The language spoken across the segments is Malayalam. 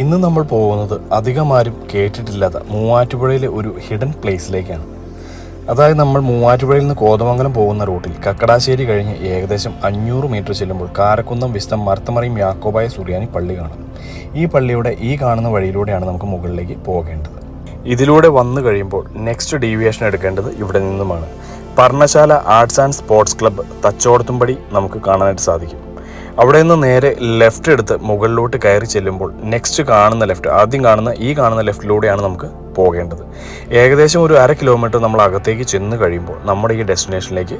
ഇന്ന് നമ്മൾ പോകുന്നത് അധികം ആരും കേട്ടിട്ടില്ലാത്ത മൂവാറ്റുപുഴയിലെ ഒരു ഹിഡൻ പ്ലേസിലേക്കാണ് അതായത് നമ്മൾ മൂവാറ്റുപുഴയിൽ നിന്ന് കോതമംഗലം പോകുന്ന റൂട്ടിൽ കക്കടാശ്ശേരി കഴിഞ്ഞ് ഏകദേശം അഞ്ഞൂറ് മീറ്റർ ചെല്ലുമ്പോൾ കാരക്കുന്നം വിസ്തം മർത്തമറിയും യാക്കോബായ സുറിയാനി പള്ളി കാണും. ഈ പള്ളിയുടെ ഈ കാണുന്ന വഴിയിലൂടെയാണ് നമുക്ക് മുകളിലേക്ക് പോകേണ്ടത്. ഇതിലൂടെ വന്നു കഴിയുമ്പോൾ നെക്സ്റ്റ് ഡീവിയേഷൻ എടുക്കേണ്ടത് ഇവിടെ നിന്നുമാണ്. Parnashala arts and sports club Thachodathumpady നമുക്ക് കാണാനായിട്ട് സാധിക്കും. അവിടെ നിന്ന് നേരെ ലെഫ്റ്റ് എടുത്ത് മുകളിലോട്ട് കയറി ചെല്ലുമ്പോൾ നെക്സ്റ്റ് കാണുന്ന ലെഫ്റ്റ് ആദ്യം കാണുന്ന ഈ കാണുന്ന ലെഫ്റ്റിലൂടെയാണ് നമുക്ക് പോകേണ്ടത്. ഏകദേശം ഒരു അര കിലോമീറ്റർ നമ്മൾ അകത്തേക്ക് ചെന്ന് കഴിയുമ്പോൾ നമ്മുടെ ഈ ഡെസ്റ്റിനേഷനിലേക്ക്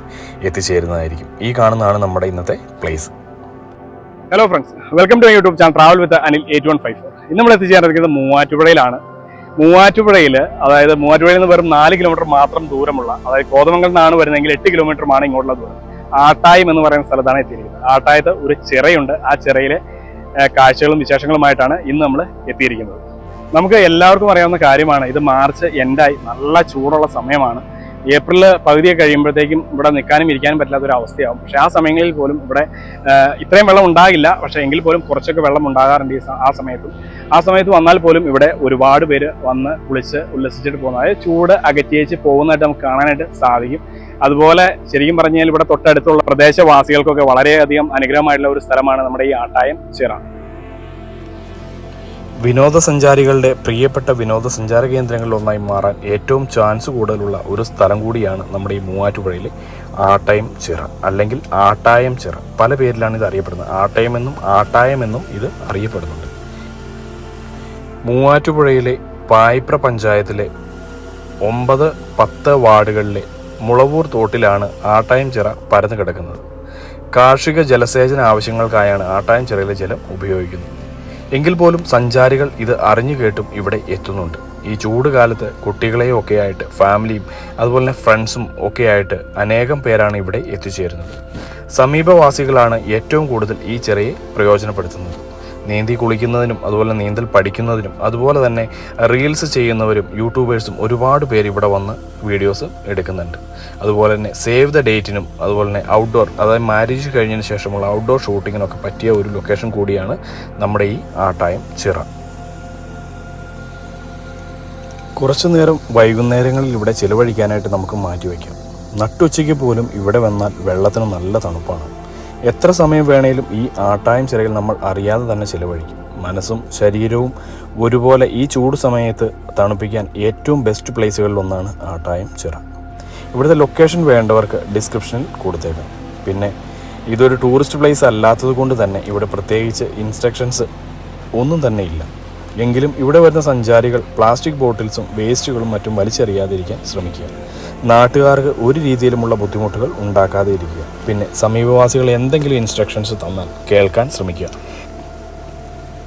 എത്തിച്ചേരുന്നതായിരിക്കും. ഈ കാണുന്നതാണ് നമ്മുടെ ഇന്നത്തെ place hello friends welcome to YouTube channel travel with Anil eight one five ഇന്ന് നമ്മൾ എത്തിച്ചേർന്നിരിക്കുന്നത് മൂവാറ്റുപുഴയിലാണ്. മൂവാറ്റുപുഴയിൽ അതായത് മൂവാറ്റുപുഴയിൽ നിന്ന് വെറും നാല് കിലോമീറ്റർ മാത്രം ദൂരമുള്ള അതായത് നിന്നാണ് വരുന്നതെങ്കിൽ എട്ട് കിലോമീറ്ററുമാണ് ഇങ്ങോട്ടുള്ള ദൂരം. ആട്ടായം എന്ന് പറയുന്ന സ്ഥലത്താണ് എത്തിയിരിക്കുന്നത്. ആട്ടായത്ത് ഒരു ചിറയുണ്ട്. ആ ചിറയിലെ കാഴ്ചകളും വിശേഷങ്ങളുമായിട്ടാണ് ഇന്ന് നമ്മൾ എത്തിയിരിക്കുന്നത്. നമുക്ക് എല്ലാവർക്കും അറിയാവുന്ന കാര്യമാണ് ഇത് മാർച്ച് എൻഡായി നല്ല ചൂടുള്ള സമയമാണ്. ഏപ്രിൽ പകുതിയെ കഴിയുമ്പോഴത്തേക്കും ഇവിടെ നിൽക്കാനും ഇരിക്കാനും പറ്റാത്ത ഒരു അവസ്ഥയാവും. പക്ഷേ ആ സമയങ്ങളിൽ പോലും ഇവിടെ ഇത്രയും വെള്ളം ഉണ്ടാകില്ല. പക്ഷേ എങ്കിൽ പോലും കുറച്ചൊക്കെ വെള്ളം ഉണ്ടാകാറുണ്ട് ഈ ആ സമയത്തും. ആ സമയത്ത് വന്നാൽ പോലും ഇവിടെ ഒരുപാട് പേര് വന്ന് കുളിച്ച് ഉല്ലസിച്ചിട്ട് പോകുന്നത് അതായത് ചൂട് അകറ്റിയേച്ച് പോകുന്നതായിട്ട് നമുക്ക് കാണാനായിട്ട് സാധിക്കും. അതുപോലെ ശരിക്കും പറഞ്ഞാൽ ഇവിടെ തൊട്ടടുത്തുള്ള പ്രദേശവാസികൾക്കൊക്കെ വളരെയധികം അനുഗ്രഹമായിട്ടുള്ള ഒരു സ്ഥലമാണ് നമ്മുടെ ഈ ആട്ടായം ചിറ. വിനോദസഞ്ചാരികളുടെ പ്രിയപ്പെട്ട വിനോദസഞ്ചാര കേന്ദ്രങ്ങളിൽ ഒന്നായി മാറാൻ ഏറ്റവും ചാൻസ് കൂടുതലുള്ള ഒരു സ്ഥലം കൂടിയാണ് നമ്മുടെ ഈ മൂവാറ്റുപുഴയിലെ ആട്ടയം ചിറ അല്ലെങ്കിൽ ആട്ടായം ചിറ. പല പേരിലാണ് ഇത് അറിയപ്പെടുന്നത്. ആട്ടയം എന്നും ആട്ടായം എന്നും ഇത് അറിയപ്പെടുന്നുണ്ട്. മൂവാറ്റുപുഴയിലെ പായിപ്ര പഞ്ചായത്തിലെ ഒമ്പത് പത്ത് വാർഡുകളിലെ മുളവൂർ തോട്ടിലാണ് ആട്ടായം ചിറ പരന്നു കിടക്കുന്നത്. കാർഷിക ജലസേചന ആവശ്യങ്ങൾക്കായാണ് ആട്ടായം ചിറയിലെ ജലം ഉപയോഗിക്കുന്നത്. എങ്കിൽ പോലും സഞ്ചാരികൾ ഇത് അറിഞ്ഞു കേട്ടും ഇവിടെ എത്തുന്നുണ്ട്. ഈ ചൂട് കാലത്ത് കുട്ടികളെയും ഒക്കെ ആയിട്ട് ഫാമിലിയും അതുപോലെ തന്നെ ഫ്രണ്ട്സും ഒക്കെ ആയിട്ട് അനേകം പേരാണ് ഇവിടെ എത്തിച്ചേരുന്നത്. സമീപവാസികളാണ് ഏറ്റവും കൂടുതൽ ഈ ചെറിയ പ്രയോജനപ്പെടുത്തുന്നത്. നീന്തി കുളിക്കുന്നതിനും അതുപോലെ നീന്തൽ പഠിക്കുന്നതിനും അതുപോലെ തന്നെ റീൽസ് ചെയ്യുന്നവരും യൂട്യൂബേഴ്സും ഒരുപാട് പേര് ഇവിടെ വന്ന് വീഡിയോസ് എടുക്കുന്നുണ്ട്. അതുപോലെ തന്നെ സേവ് ദ ഡേറ്റിനും അതുപോലെ തന്നെ ഔട്ട്ഡോർ അതായത് മാരേജ് കഴിഞ്ഞതിന് ശേഷമുള്ള ഔട്ട്ഡോർ ഷൂട്ടിങ്ങിനൊക്കെ പറ്റിയ ഒരു ലൊക്കേഷൻ കൂടിയാണ് നമ്മുടെ ഈ ആട്ടായം ചിറ. കുറച്ചു നേരം വൈകുന്നേരങ്ങളിൽ ഇവിടെ ചിലവഴിക്കാനായിട്ട് നമുക്ക് മാറ്റിവെക്കാം. നട്ടുച്ചയ്ക്ക് പോലും ഇവിടെ വന്നാൽ വെള്ളത്തിന് നല്ല തണുപ്പാണ്. എത്ര സമയം വേണേലും ഈ ആട്ടായം ചിറയിൽ നമ്മൾ അറിയാതെ തന്നെ ചിലവഴിക്കും. മനസ്സും ശരീരവും ഒരുപോലെ ഈ ചൂട് സമയത്ത് തണുപ്പിക്കാൻ ഏറ്റവും ബെസ്റ്റ് പ്ലേസുകളിൽ ഒന്നാണ് ആട്ടായം ചിറ. ഇവിടുത്തെ ലൊക്കേഷൻ വേണ്ടവർക്ക് ഡിസ്ക്രിപ്ഷനിൽ കൊടുത്തേക്കാം. പിന്നെ ഇതൊരു ടൂറിസ്റ്റ് പ്ലേസ് അല്ലാത്തത് കൊണ്ട് തന്നെ ഇവിടെ പ്രത്യേകിച്ച് ഇൻസ്ട്രക്ഷൻസ് ഒന്നും തന്നെ ഇല്ല. എങ്കിലും ഇവിടെ വരുന്ന സഞ്ചാരികൾ പ്ലാസ്റ്റിക് ബോട്ടിൽസും വേസ്റ്റുകളും മറ്റും വലിച്ചെറിയാതിരിക്കാൻ ശ്രമിക്കുക. നാട്ടുകാർക്ക് ഒരു രീതിയിലുമുള്ള ബുദ്ധിമുട്ടുകൾ ഉണ്ടാക്കാതെ ഇരിക്കുക. പിന്നെ സമീപവാസികൾ എന്തെങ്കിലും ഇൻസ്ട്രക്ഷൻസ് തന്നാൽ കേൾക്കാൻ ശ്രമിക്കുക.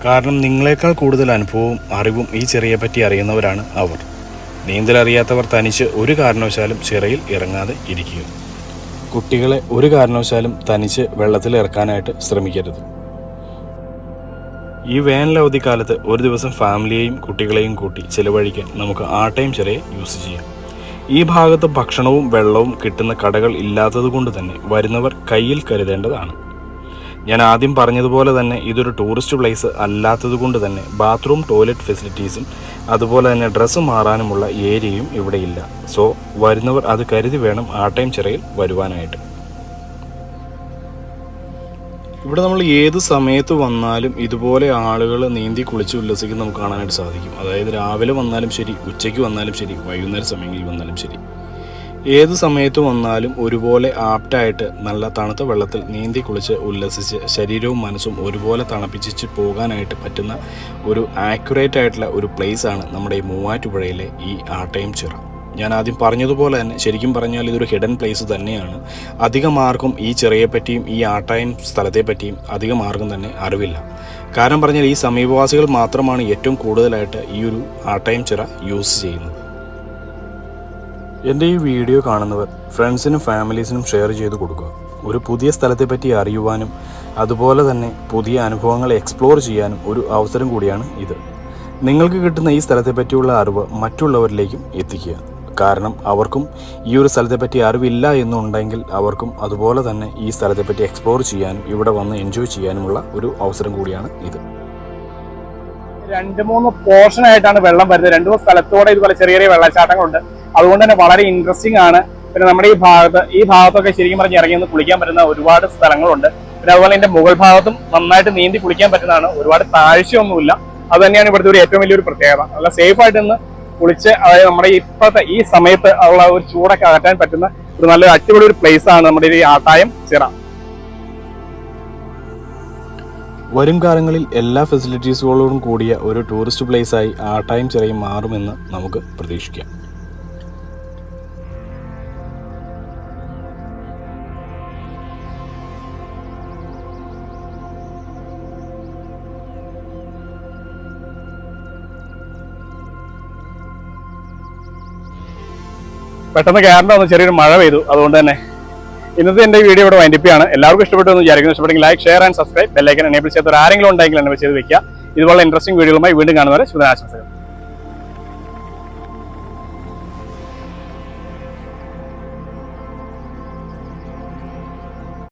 കാരണം നിങ്ങളെക്കാൾ കൂടുതൽ അനുഭവവും അറിവും ഈ ചെറിയെ പറ്റി അറിയുന്നവരാണ് അവർ. നീന്തലറിയാത്തവർ തനിച്ച് ഒരു കാരണവശാലും ചിറയിൽ ഇറങ്ങാതെ ഇരിക്കുക. കുട്ടികളെ ഒരു കാരണവശാലും തനിച്ച് വെള്ളത്തിൽ ഇറക്കാനായിട്ട് ശ്രമിക്കരുത്. ഈ വേനൽ അവധിക്കാലത്ത് ഒരു ദിവസം ഫാമിലിയെയും കുട്ടികളെയും കൂട്ടി ചിലവഴിക്കാൻ നമുക്ക് ആട്ടയും ചെറിയ യൂസ് ചെയ്യാം. ഈ ഭാഗത്ത് ഭക്ഷണവും വെള്ളവും കിട്ടുന്ന കടകൾ ഇല്ലാത്തത് കൊണ്ട് തന്നെ വരുന്നവർ കയ്യിൽ കരുതേണ്ടതാണ്. ഞാൻ ആദ്യം പറഞ്ഞതുപോലെ തന്നെ ഇതൊരു ടൂറിസ്റ്റ് പ്ലേസ് അല്ലാത്തത് കൊണ്ട് തന്നെ ബാത്റൂം ടോയ്ലറ്റ് ഫെസിലിറ്റീസും അതുപോലെ തന്നെ ഡ്രസ്സ് മാറാനുമുള്ള ഏരിയയും ഇവിടെ ഇല്ല സോ വരുന്നവർ അത് കരുതി വേണം ആട്ടയം ചിറയിൽ വരുവാനായിട്ട്. ഇവിടെ നമ്മൾ ഏത് സമയത്ത് വന്നാലും ഇതുപോലെ ആളുകൾ നീന്തി കുളിച്ച് ഉല്ലസിക്കുന്ന നമുക്ക് കാണാനായിട്ട് സാധിക്കും. അതായത് രാവിലെ വന്നാലും ശരി ഉച്ചയ്ക്ക് വന്നാലും ശരി വൈകുന്നേരം സമയങ്ങളിൽ വന്നാലും ശരി. ഏത് സമയത്ത് വന്നാലും ഒരുപോലെ ആപ്റ്റായിട്ട് നല്ല തണുത്ത വെള്ളത്തിൽ നീന്തി കുളിച്ച് ഉല്ലസിച്ച് ശരീരവും മനസ്സും ഒരുപോലെ തണുപ്പിച്ച് പോകാനായിട്ട് പറ്റുന്ന ഒരു ആക്യുറേറ്റ് ആയിട്ടുള്ള ഒരു പ്ലേസാണ് നമ്മുടെ ഈ മൂവാറ്റുപുഴയിലെ ഈ ആട്ടയം ചിറ. ഞാൻ ആദ്യം പറഞ്ഞതുപോലെ തന്നെ ശരിക്കും പറഞ്ഞാൽ ഇതൊരു ഹിഡൻ പ്ലേസ് തന്നെയാണ്. അധികം ആർക്കും ഈ ചെറിയെപ്പറ്റിയും ഈ ആട്ടായം സ്ഥലത്തെപ്പറ്റിയും അധികം ആർക്കും തന്നെ അറിവില്ല. കാരണം പറഞ്ഞാൽ ഈ സമീപവാസികൾ മാത്രമാണ് ഏറ്റവും കൂടുതലായിട്ട് ഈ ഒരു ആട്ടായം ചിറ യൂസ് ചെയ്യുന്നത്. എന്റെ ഈ വീഡിയോ കാണുന്നവർ ഫ്രണ്ട്സിനും ഫാമിലീസിനും ഷെയർ ചെയ്ത് കൊടുക്കുക. ഒരു പുതിയ സ്ഥലത്തെപ്പറ്റി അറിയുവാനും അതുപോലെ തന്നെ പുതിയ അനുഭവങ്ങൾ എക്സ്പ്ലോർ ചെയ്യാനും ഒരു അവസരം കൂടിയാണ് ഇത്. നിങ്ങൾക്ക് കിട്ടുന്ന ഈ സ്ഥലത്തെപ്പറ്റിയുള്ള അറിവ് മറ്റുള്ളവരിലേക്കും എത്തിക്കുക. കാരണം അവർക്കും ഈ ഒരു സ്ഥലത്തെപ്പറ്റി അറിവില്ല എന്നുണ്ടെങ്കിൽ അവർക്കും അതുപോലെ തന്നെ ഈ സ്ഥലത്തെപ്പറ്റി എക്സ്പ്ലോർ ചെയ്യാനും ഇവിടെ വന്ന് എൻജോയ് ചെയ്യാനുമുള്ള ഒരു അവസരം കൂടിയാണ് ഇത്. രണ്ട് മൂന്ന് പോർഷൻ ആയിട്ടാണ് വെള്ളം വരുന്നത്. രണ്ട് മൂന്ന് സ്ഥലത്തോടെ ഇതുപോലെ ചെറിയ ചെറിയ വെള്ളച്ചാട്ടങ്ങളുണ്ട്. അതുകൊണ്ട് തന്നെ വളരെ ഇൻട്രസ്റ്റിംഗ് ആണ്. പിന്നെ നമ്മുടെ ഈ ഭാഗത്ത് ഈ ഭാഗത്തൊക്കെ ശരിക്കും പറഞ്ഞ് ഇറങ്ങി ഒന്ന് കുളിക്കാൻ പറ്റുന്ന ഒരുപാട് സ്ഥലങ്ങളുണ്ട്. പിന്നെ അതുപോലെ എന്റെ മുകൾ ഭാഗത്തും നന്നായിട്ട് നീന്തി കുളിക്കാൻ പറ്റുന്നതാണ്. ഒരുപാട് താഴ്ചയൊന്നുമില്ല. അത് തന്നെയാണ് ഇവിടുത്തെ ഒരു ഏറ്റവും വലിയൊരു പ്രത്യേകത. നല്ല സേഫ് ആയിട്ട് നിന്ന് കുളിച്ച് അതായത് നമ്മുടെ ഇപ്പോഴത്തെ ഈ സമയത്ത് ഉള്ള ഒരു ചൂടൊക്കെ അകറ്റാൻ പറ്റുന്ന ഒരു നല്ലൊരു അടിപൊളി ഒരു പ്ലേസ് ആണ് നമ്മുടെ ഈ ആട്ടായം ചിറ. വരും കാലങ്ങളിൽ എല്ലാ ഫെസിലിറ്റീസുകളോടും കൂടിയ ഒരു ടൂറിസ്റ്റ് പ്ലേസായി ആട്ടായം ചിറയും മാറുമെന്ന് നമുക്ക് പ്രതീക്ഷിക്കാം. പെട്ടെന്ന് കയറേണ്ട വന്ന് ചെറിയൊരു മഴ പെയ്തു. അതുകൊണ്ട് തന്നെ ഇന്നത്തെ എന്റെ വീഡിയോ ഇവിടെ വൈൻഡിപ്പിയാണ് എല്ലാവർക്കും ഇഷ്ടപ്പെട്ടു എന്ന് വിചാരിക്കുന്നു. ഇഷ്ടപ്പെട്ടെങ്കിൽ like share and subscribe bell icon enable ചെയ്ത് ആരെങ്കിലും ഉണ്ടെങ്കിൽ എന്നെ ചെയ്ത് വെക്കുക. ഇതുപോലെ ഇൻട്രസ്റ്റിംഗ് വീഡിയോകളുമായി വീണ്ടും കാണുന്നവരെ ശുഭനാശംസകൾ